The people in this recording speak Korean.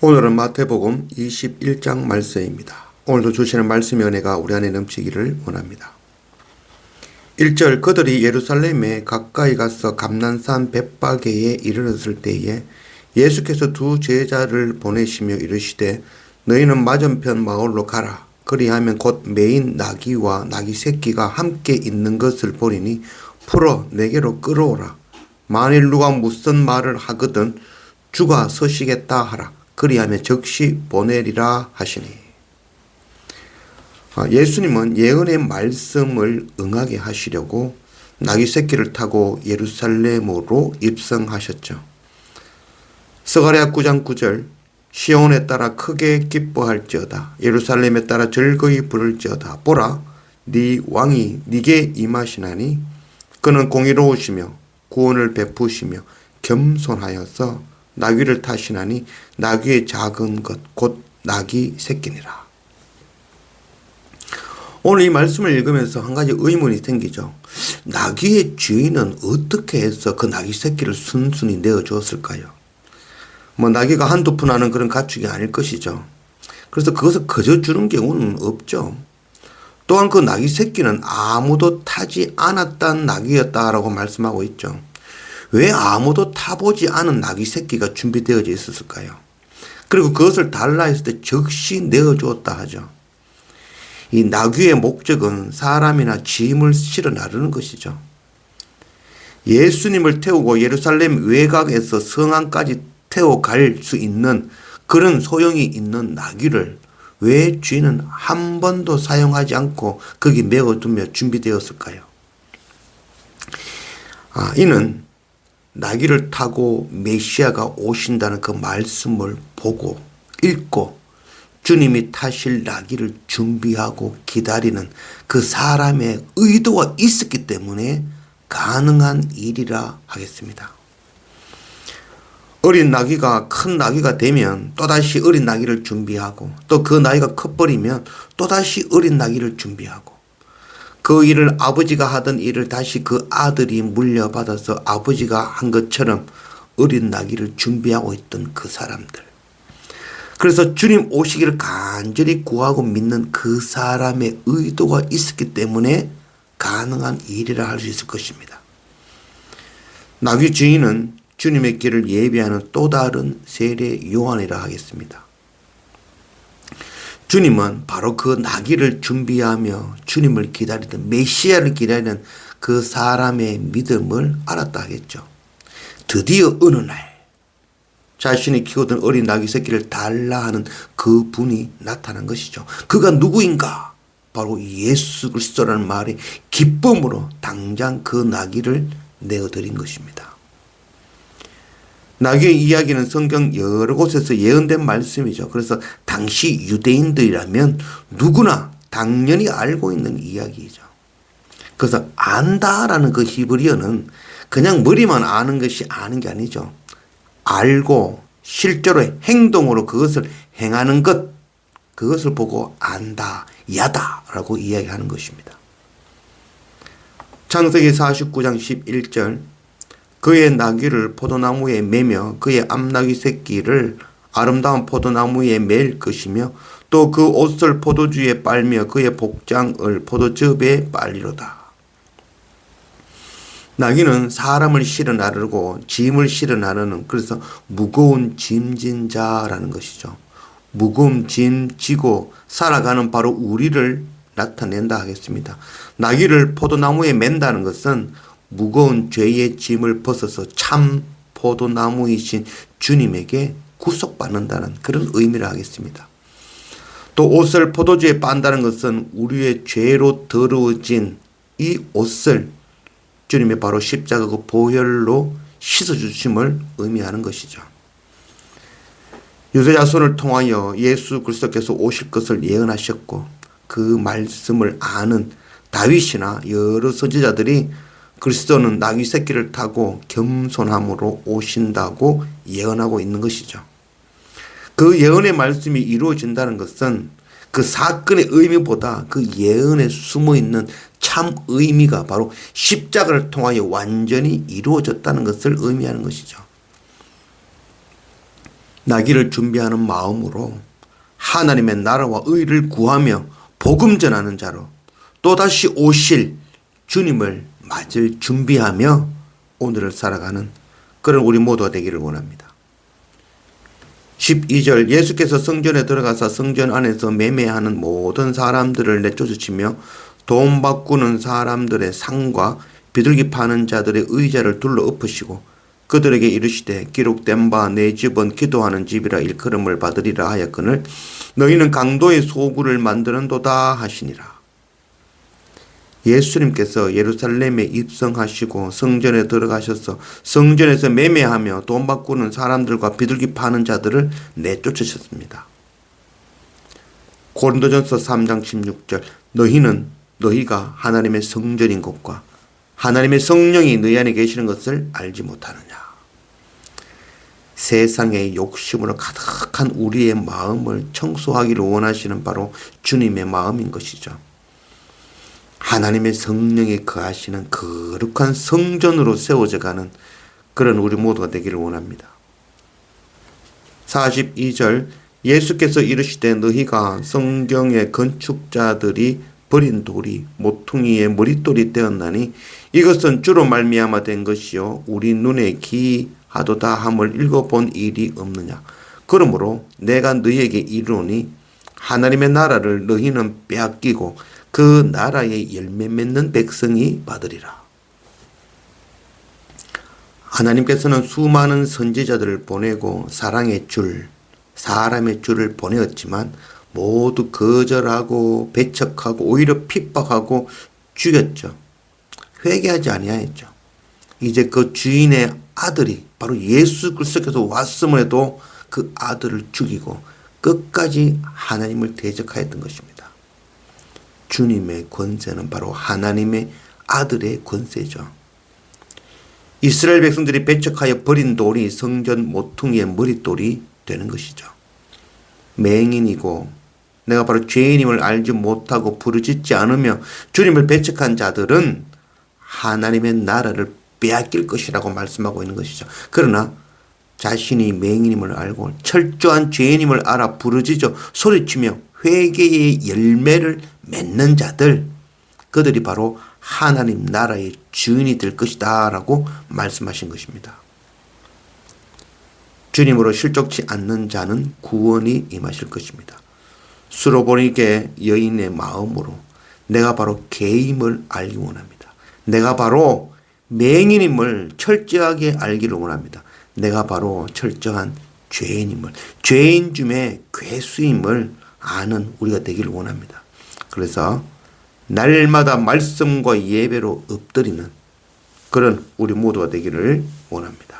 오늘은 마태복음 21장 말씀입니다. 오늘도 주시는 말씀의 은혜가 우리 안에 넘치기를 원합니다. 1절 그들이 예루살렘에 가까이 가서 감난산 벳바게에 이르렀을 때에 예수께서 두 제자를 보내시며 이르시되 너희는 맞은편 마을로 가라. 그리하면 곧 메인 나귀와 나귀 새끼가 함께 있는 것을 보리니 풀어 내게로 끌어오라. 만일 누가 무슨 말을 하거든 주가 서시겠다 하라. 그리하면 즉시 보내리라 하시니. 아, 예수님은 예언의 말씀을 응하게 하시려고 나귀 새끼를 타고 예루살렘으로 입성하셨죠. 스가랴 9장 9절 시온에 따라 크게 기뻐할지어다 예루살렘에 따라 즐거이 부를지어다 보라 네 왕이 네게 임하시나니 그는 공의로우시며 구원을 베푸시며 겸손하여서 나귀를 타시나니 나귀의 작은 것 곧 나귀 새끼니라. 오늘 이 말씀을 읽으면서 한 가지 의문이 생기죠. 나귀의 주인은 어떻게 해서 그 나귀 새끼를 순순히 내어 주었을까요? 뭐 나귀가 한두 푼 하는 그런 가축이 아닐 것이죠. 그래서 그것을 거저 주는 경우는 없죠. 또한 그 나귀 새끼는 아무도 타지 않았던 나귀였다라고 말씀하고 있죠. 왜 아무도 타보지 않은 나귀 새끼가 준비되어져 있었을까요? 그리고 그것을 달라 했을 때 즉시 내어주었다 하죠. 이 나귀의 목적은 사람이나 짐을 실어 나르는 것이죠. 예수님을 태우고 예루살렘 외곽에서 성안까지 태워 갈 수 있는 그런 소용이 있는 나귀를 왜 주인은 한 번도 사용하지 않고 거기 메어두며 준비되었을까요? 아, 이는 나귀를 타고 메시아가 오신다는 그 말씀을 보고 읽고 주님이 타실 나귀를 준비하고 기다리는 그 사람의 의도가 있었기 때문에 가능한 일이라 하겠습니다. 어린 나귀가 큰 나귀가 되면 또다시 어린 나귀를 준비하고 또 그 나이가 커버리면 또다시 어린 나귀를 준비하고 그 일을 아버지가 하던 일을 다시 그 아들이 물려받아서 아버지가 한 것처럼 어린 나귀를 준비하고 있던 그 사람들. 그래서 주님 오시기를 간절히 구하고 믿는 그 사람의 의도가 있었기 때문에 가능한 일이라 할 수 있을 것입니다. 나귀 주인은 주님의 길을 예비하는 또 다른 세례 요한이라 하겠습니다. 주님은 바로 그 나귀를 준비하며 주님을 기다리던 메시아를 기다리는 그 사람의 믿음을 알았다 하겠죠. 드디어 어느 날 자신이 키우던 어린 나귀 새끼를 달라 하는 그 분이 나타난 것이죠. 그가 누구인가? 바로 예수 그리스도라는 말이 기쁨으로 당장 그 나귀를 내어드린 것입니다. 나귀의 이야기는 성경 여러 곳에서 예언된 말씀이죠. 그래서 당시 유대인들이라면 누구나 당연히 알고 있는 이야기이죠. 그래서 안다라는 그 히브리어는 그냥 머리만 아는 것이 아는 게 아니죠. 알고 실제로 행동으로 그것을 행하는 것, 그것을 보고 안다, 야다라고 이야기하는 것입니다. 창세기 49장 11절 그의 나귀를 포도나무에 매며 그의 암나귀 새끼를 아름다운 포도나무에 맬 것이며 또 그 옷을 포도주에 빨며 그의 복장을 포도즙에 빨리로다. 나귀는 사람을 실어 나르고 짐을 실어 나르는 그래서 무거운 짐진 자라는 것이죠. 무거운 짐 지고 살아가는 바로 우리를 나타낸다 하겠습니다. 나귀를 포도나무에 맨다는 것은 무거운 죄의 짐을 벗어서 참 포도나무이신 주님에게 구속받는다는 그런 의미를 하겠습니다. 또 옷을 포도주에 빤다는 것은 우리의 죄로 더러워진 이 옷을 주님의 바로 십자가 그 보혈로 씻어주심을 의미하는 것이죠. 유대자손을 통하여 예수 그리스도께서 오실 것을 예언하셨고 그 말씀을 아는 다윗이나 여러 선지자들이 그리스도는 나귀 새끼를 타고 겸손함으로 오신다고 예언하고 있는 것이죠. 그 예언의 말씀이 이루어진다는 것은 그 사건의 의미보다 그 예언에 숨어 있는 참 의미가 바로 십자가를 통하여 완전히 이루어졌다는 것을 의미하는 것이죠. 나기를 준비하는 마음으로 하나님의 나라와 의를 구하며 복음 전하는 자로 또다시 오실 주님을 맞을 준비하며 오늘을 살아가는 그런 우리 모두가 되기를 원합니다. 12절 예수께서 성전에 들어가서 성전 안에서 매매하는 모든 사람들을 내쫓으시며 돈 바꾸는 사람들의 상과 비둘기 파는 자들의 의자를 둘러 엎으시고 그들에게 이르시되 기록된 바 내 집은 기도하는 집이라 일컬음을 받으리라 하였거늘 너희는 강도의 소굴을 만드는도다 하시니라. 예수님께서 예루살렘에 입성하시고 성전에 들어가셔서 성전에서 매매하며 돈 바꾸는 사람들과 비둘기 파는 자들을 내쫓으셨습니다. 고린도전서 3장 16절 너희는 너희가 하나님의 성전인 것과 하나님의 성령이 너희 안에 계시는 것을 알지 못하느냐. 세상의 욕심으로 가득한 우리의 마음을 청소하기를 원하시는 바로 주님의 마음인 것이죠. 하나님의 성령이 거하시는 거룩한 성전으로 세워져 가는 그런 우리 모두가 되기를 원합니다. 42절 예수께서 이르시되 너희가 성경의 건축자들이 버린 돌이 모퉁이의 머릿돌이 되었나니 이것은 주로 말미암아 된 것이요 우리 눈에 기하도다 함을 읽어본 일이 없느냐 그러므로 내가 너희에게 이르노니 하나님의 나라를 너희는 빼앗기고 그 나라의 열매 맺는 백성이 받으리라. 하나님께서는 수많은 선지자들을 보내고 사랑의 줄, 사람의 줄을 보내었지만 모두 거절하고 배척하고 오히려 핍박하고 죽였죠. 회개하지 아니하였죠. 이제 그 주인의 아들이 바로 예수 그리스도께서 왔음을 해도 그 아들을 죽이고 끝까지 하나님을 대적하였던 것입니다. 주님의 권세는 바로 하나님의 아들의 권세죠. 이스라엘 백성들이 배척하여 버린 돌이 성전 모퉁이의 머릿돌이 되는 것이죠. 맹인이고 내가 바로 죄인임을 알지 못하고 부르짖지 않으며 주님을 배척한 자들은 하나님의 나라를 빼앗길 것이라고 말씀하고 있는 것이죠. 그러나 자신이 맹인임을 알고 철저한 죄인임을 알아 부르짖어 소리치며 회개의 열매를 맺는 자들 그들이 바로 하나님 나라의 주인이 될 것이다라고 말씀하신 것입니다. 주님으로 실족치 않는 자는 구원이 임하실 것입니다. 수로보니게 여인의 마음으로 내가 바로 개임을 알기 원합니다. 내가 바로 맹인임을 철저하게 알기를 원합니다. 내가 바로 철저한 죄인임을 죄인 중에 괴수임을 아는 우리가 되기를 원합니다. 그래서 날마다 말씀과 예배로 엎드리는 그런 우리 모두가 되기를 원합니다.